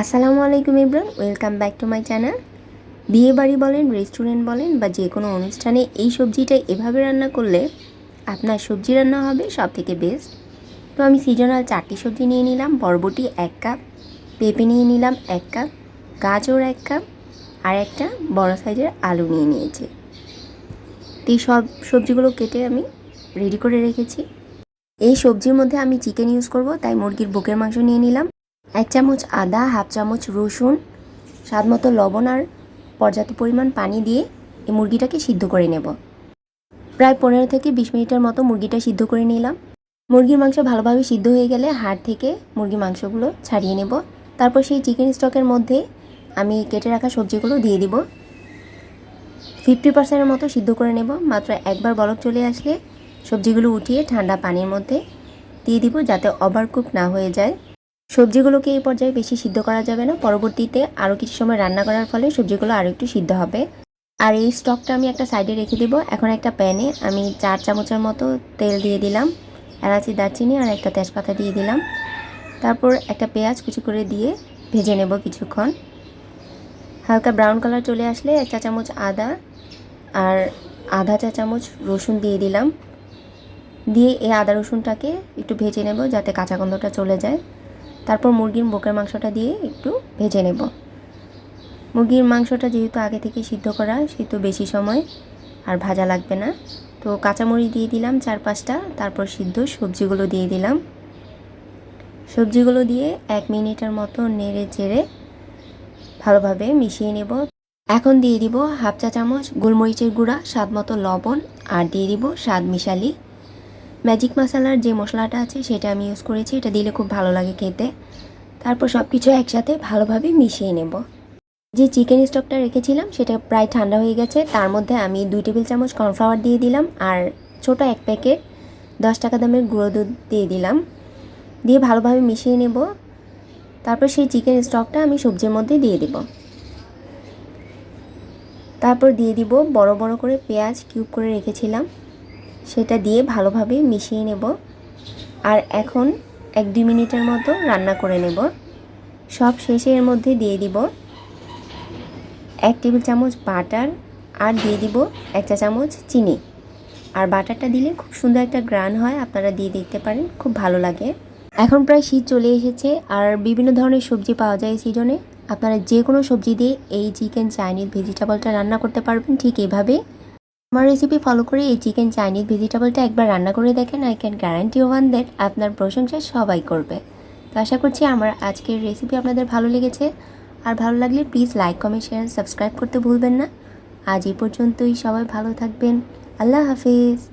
আসসালামু আলাইকুম Ibran, welcome back to my channel. বিয়ে বাড়ি বলেন, রেস্টুরেন্ট বলেন বা যে কোনো অনুষ্ঠানে এই সবজিটা এভাবে রান্না করলে আপনার সবজি রান্না হবে সব থেকে বেস্ট তো আমি সিজনাল চারটি সবজি নিয়ে নিলাম, বরবটি এক কাপ পেঁপে নিয়ে নিলাম এক কাপ গাজর এক কাপ আর একটা বড় সাইজের আলু নিয়ে নিয়েছি। তো এই সব সবজিগুলো কেটে আমি রেডি করে রেখেছি। এই সবজির মধ্যে আমি চিকেন ইউজ করব, তাই মুরগির বুকের মাংস নিয়ে নিলাম। এক চামচ আদা, হাফ চামচ রসুন, স্বাদ মতো লবণ আর পর্যাপ্ত পরিমাণ পানি দিয়ে এই মুরগিটাকে সিদ্ধ করে নেব। প্রায় পনেরো থেকে বিশ মিনিটের মতো মুরগিটা সিদ্ধ করে নিলাম। মুরগির মাংস ভালোভাবে সিদ্ধ হয়ে গেলে হাড় থেকে মুরগির মাংসগুলো ছাড়িয়ে নেব। তারপর সেই চিকেন স্টকের মধ্যে আমি কেটে রাখা সবজিগুলো দিয়ে দিব। ফিফটি পার্সেন্টের মতো সিদ্ধ করে নেব। মাত্র একবার বলক চলে আসলে সবজিগুলো উঠিয়ে ঠান্ডা পানির মধ্যে দিয়ে দিব যাতে ওভারকুক না হয়ে যায়। সবজিগুলোকে এই পর্যায়ে বেশি সিদ্ধ করা যাবে না। পরবর্তীতে আরও কিছু সময় রান্না করার ফলে সবজিগুলো আরও একটু সিদ্ধ হবে। আর এই স্টকটা আমি একটা সাইডে রেখে দেবো। এখন একটা প্যানে আমি চার চামচের মতো তেল দিয়ে দিলাম। এলাচি, দারচিনি আর একটা তেজপাতা দিয়ে দিলাম। তারপর একটা পেঁয়াজ কুচি করে দিয়ে ভেজে নেব কিছুক্ষণ। হালকা ব্রাউন কালার চলে আসলে এক চা চামচ আদা আর আধা চা চামচ রসুন দিয়ে দিলাম। দিয়ে এই আদা রসুনটাকে একটু ভেজে নেব যাতে কাঁচা গন্ধটা চলে যায়। তারপর মুরগির বুকের মাংসটা দিয়ে একটু ভেজে নেব। মুরগির মাংসটা যেহেতু আগে থেকে সিদ্ধ করা, সেহেতু বেশি সময় আর ভাজা লাগবে না। তো কাঁচামরিচ দিয়ে দিলাম চার পাঁচটা, তারপর সিদ্ধ সবজিগুলো দিয়ে দিলাম। সবজিগুলো দিয়ে এক মিনিটের মতো নেড়ে চেড়ে ভালোভাবে মিশিয়ে নেব। এখন দিয়ে দিব হাফ চা চামচ গোলমরিচের গুঁড়া, স্বাদ মতো লবণ, আর দিয়ে দিব স্বাদ মিশালি ম্যাজিক মশালার যে মশলাটা আছে সেটা আমি ইউজ করেছি, এটা দিলে খুব ভালো লাগে খেতে। তারপর সব কিছু একসাথে ভালোভাবে মিশিয়ে নেব। যে চিকেন স্টকটা রেখেছিলাম, সেটা প্রায় ঠান্ডা হয়ে গেছে। তার মধ্যে আমি দুই টেবিল চামচ কর্নফ্লাওয়ার দিয়ে দিলাম আর ছোট এক প্যাকেট দশ টাকা দামের গুঁড়ো দুধ দিয়ে দিলাম। দিয়ে ভালোভাবে মিশিয়ে নেব। তারপর সেই চিকেন স্টকটা আমি সবজির মধ্যে দিয়ে দিব। তারপর দিয়ে দিব বড় বড় করে পেঁয়াজ কিউব করে রেখেছিলাম। সেটা দিয়ে ভালোভাবে মিশিয়ে নেব। আর এখন এক দুই মিনিটের মতো রান্না করে নেব। সব শেষে এর মধ্যে দিয়ে দিব এক টেবিল চামচ বাটার আর দিয়ে দিব এক চা চামচ চিনি। আর বাটারটা দিলে খুব সুন্দর একটা গ্রান হয়, আপনারা দিয়ে দেখতে পারেন, খুব ভালো লাগে। এখন প্রায় শীত চলে এসেছে আর বিভিন্ন ধরনের সবজি পাওয়া যায় সিজনে। আপনারা যে কোনো সবজি দিয়ে এই চিকেন, চাইনিজ, ভেজিটেবলটা রান্না করতে পারবেন ঠিক এভাবে। আমার রেসিপি ফলো করে এই চিকেন চাইনিজ ভেজিটেবলটা একবার রান্না করে দেখেন। I can guarantee one that আপনার প্রশংসা সবাই করবে। তো আশা করছি আমার আজকের রেসিপি আপনাদের ভালো লেগেছে। আর ভালো লাগলে please like comment share subscribe করতে ভুলবেন না। আজ এই পর্যন্তই সবাই ভালো থাকবেন। আল্লাহ হাফিজ।